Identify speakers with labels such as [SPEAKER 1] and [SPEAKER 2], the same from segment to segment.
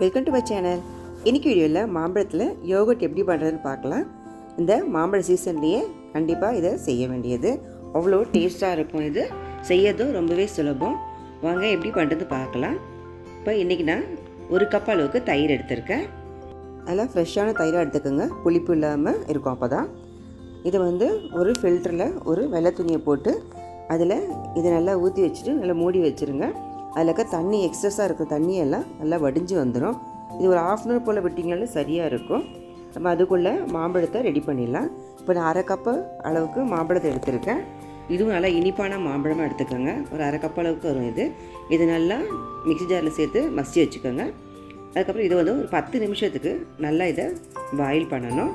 [SPEAKER 1] Welcome to my channel இன்றைக்கி வீடியோவில் மாம்பழத்தில் yoghurt எப்படி பண்ணுறதுன்னு பார்க்கலாம். இந்த மாம்பழ சீசன்லேயே கண்டிப்பாக இதை செய்ய வேண்டியது. அவ்வளோ டேஸ்ட்டாக இருக்கும் இது. செய்யறதும் ரொம்பவே சுலபம். வாங்க எப்படி பண்ணுறது பார்க்கலாம். இப்போ இன்றைக்கி நான் ஒரு கப் அளவுக்கு தயிர் எடுத்திருக்கேன். நல்லா ஃப்ரெஷ்ஷான தயிராக எடுத்துக்கோங்க. புளிப்பு இல்லாமல் இருக்கும் அப்போ தான் இதை வந்து ஒரு ஃபில்டரில் ஒரு வெள்ளை துணியை போட்டு அதில் இதை நல்லா ஊற்றி வச்சுட்டு நல்லா மூடி வச்சுருங்க. அதில் இருக்க தண்ணி எக்ஸஸாக இருக்கிற தண்ணியெல்லாம் நல்லா வடிஞ்சு வந்துடும் இது ஒரு ஆஃப் அன் ஹவர் போல் விட்டிங்கனாலும் சரியாக இருக்கும். நம்ம அதுக்குள்ளே மாம்பழத்தை ரெடி பண்ணிடலாம். இப்போ நான் அரை கப்பு அளவுக்கு மாம்பழத்தை எடுத்திருக்கேன். இதுவும் நல்லா இனிப்பான மாம்பழமாக எடுத்துக்கோங்க. ஒரு அரை கப் அளவுக்கு வரும் இது. இது நல்லா மிக்ஸி ஜாரில் சேர்த்து மசிச்சு வச்சுக்கோங்க. அதுக்கப்புறம் இது வந்து ஒரு பத்து நிமிஷத்துக்கு நல்லா இதை பாயில் பண்ணணும்.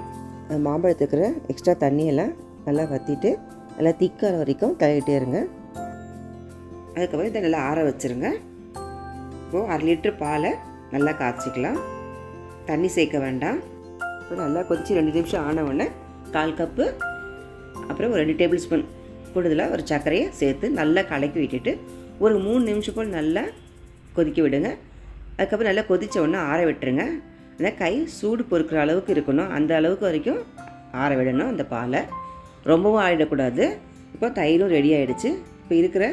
[SPEAKER 1] மாம்பழத்துக்குற எக்ஸ்ட்ரா தண்ணியெல்லாம் நல்லா வற்றிட்டு நல்லா திக்கார வரைக்கும் கழுவிட்டே இருங்க. அதுக்கப்புறம் இதை நல்லா ஆற வச்சுருங்க. இப்போது அரை லிட்ரு பாலை நல்லா காய்ச்சிக்கலாம். தண்ணி சேர்க்க வேண்டாம். இப்போ நல்லா கொதித்து ரெண்டு நிமிஷம் ஆனவுடனே கால் கப்பு அப்புறம் ஒரு ரெண்டு டேபிள் ஸ்பூன் கூடுதலாக ஒரு சர்க்கரையை சேர்த்து நல்லா கலக்கி விட்டுட்டு ஒரு மூணு நிமிஷம் போல் நல்லா கொதிக்க விடுங்க. அதுக்கப்புறம் நல்லா கொதித்த உடனே ஆற விட்டுருங்க. அந்த கை சூடு பொறுக்கிற அளவுக்கு இருக்கணும். அந்த அளவுக்கு வரைக்கும் ஆற விடணும் அந்த பாலை. ரொம்பவும் ஆறிடக்கூடாது. இப்போ தயிரும் ரெடி ஆகிடுச்சு இப்போ இருக்கிற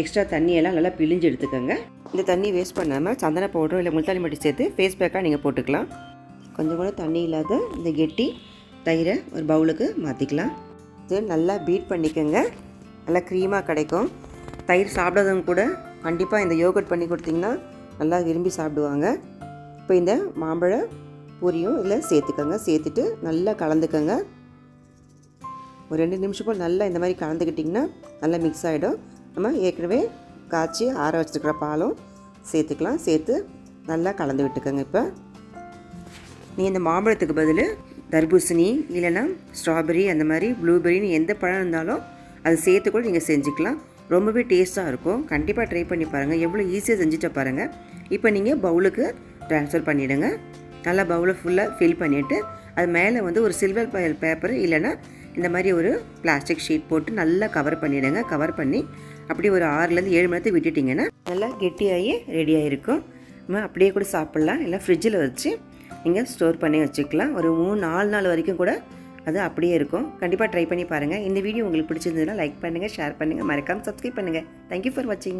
[SPEAKER 1] எக்ஸ்ட்ரா தண்ணியெல்லாம் நல்லா பிழிஞ்சு எடுத்துக்கோங்க. இந்த தண்ணி வேஸ்ட் பண்ணாமல் சந்தன பவுடரோ இல்லை முல்தானி மட்டி சேர்த்து ஃபேஸ் பேக்காக நீங்கள் போட்டுக்கலாம். கொஞ்சம் கூட தண்ணி இல்லாத இந்த கெட்டி தயிரை ஒரு பவுலுக்கு மாற்றிக்கலாம் இது நல்லா பீட் பண்ணிக்கோங்க. நல்லா க்ரீமாக கிடைக்கும். தயிர் சாப்பிடாதவங்க கூட கண்டிப்பாக இந்த யோகட் பண்ணி கொடுத்தீங்கன்னா நல்லா விரும்பி சாப்பிடுவாங்க. இப்போ இந்த மாம்பழ பூரியும் இதில் சேர்த்துக்கோங்க. சேர்த்துட்டு நல்லா கலந்துக்கோங்க. ஒரு ரெண்டு நிமிஷம் போல் நல்லா இந்த மாதிரி கலந்துக்கிட்டிங்கன்னா நல்லா மிக்ஸ் ஆகிடும் நம்ம ஏற்கனவே காய்ச்சி ஆற வச்சுருக்கிற பாலும் சேர்த்துக்கலாம். சேர்த்து நல்லா கலந்து விட்டுக்கோங்க இப்போ. நீ இந்த மாம்பழத்துக்கு பதில் தர்பூசணி இல்லைன்னா ஸ்ட்ராபெரி அந்த மாதிரி ப்ளூபெரின்னு எந்த பழம் இருந்தாலும் அதை சேர்த்து கூட நீங்கள் செஞ்சுக்கலாம். ரொம்பவே டேஸ்ட்டாக இருக்கும். கண்டிப்பாக ட்ரை பண்ணி பாருங்கள் எவ்வளோ ஈஸியாக செஞ்சுட்டு பாருங்கள் இப்போ நீங்கள் பவுலுக்கு ட்ரான்ஸ்ஃபர் பண்ணிவிடுங்க நல்லா பவுலை ஃபுல்லாக ஃபில் பண்ணிவிட்டு அது மேலே வந்து ஒரு சில்வர் பயல் பேப்பர் இல்லைன்னா இந்த மாதிரி ஒரு பிளாஸ்டிக் ஷீட் போட்டு நல்லா கவர் பண்ணிவிடுங்க கவர் பண்ணி அப்படியே ஒரு ஆறுலேருந்து ஏழு மணி நேரத்தை விட்டுட்டிங்கன்னா நல்லா கெட்டியாகி ரெடியாக இருக்கும் நம்ம அப்படியே கூட சாப்பிட்லாம். இல்லை ஃப்ரிட்ஜில் வச்சு நீங்கள் ஸ்டோர் பண்ணி வச்சுக்கலாம். ஒரு மூணு நாலு நாள் வரைக்கும் கூட அது அப்படியே இருக்கும். கண்டிப்பாக ட்ரை பண்ணி பாருங்கள் இந்த வீடியோ உங்களுக்கு பிடிச்சிருந்ததுன்னா லைக் பண்ணுங்கள் ஷேர் பண்ணுங்கள் மறக்காமல் சப்ஸ்கிரைப் பண்ணுங்கள் தேங்க்யூ ஃபார் வாட்சிங்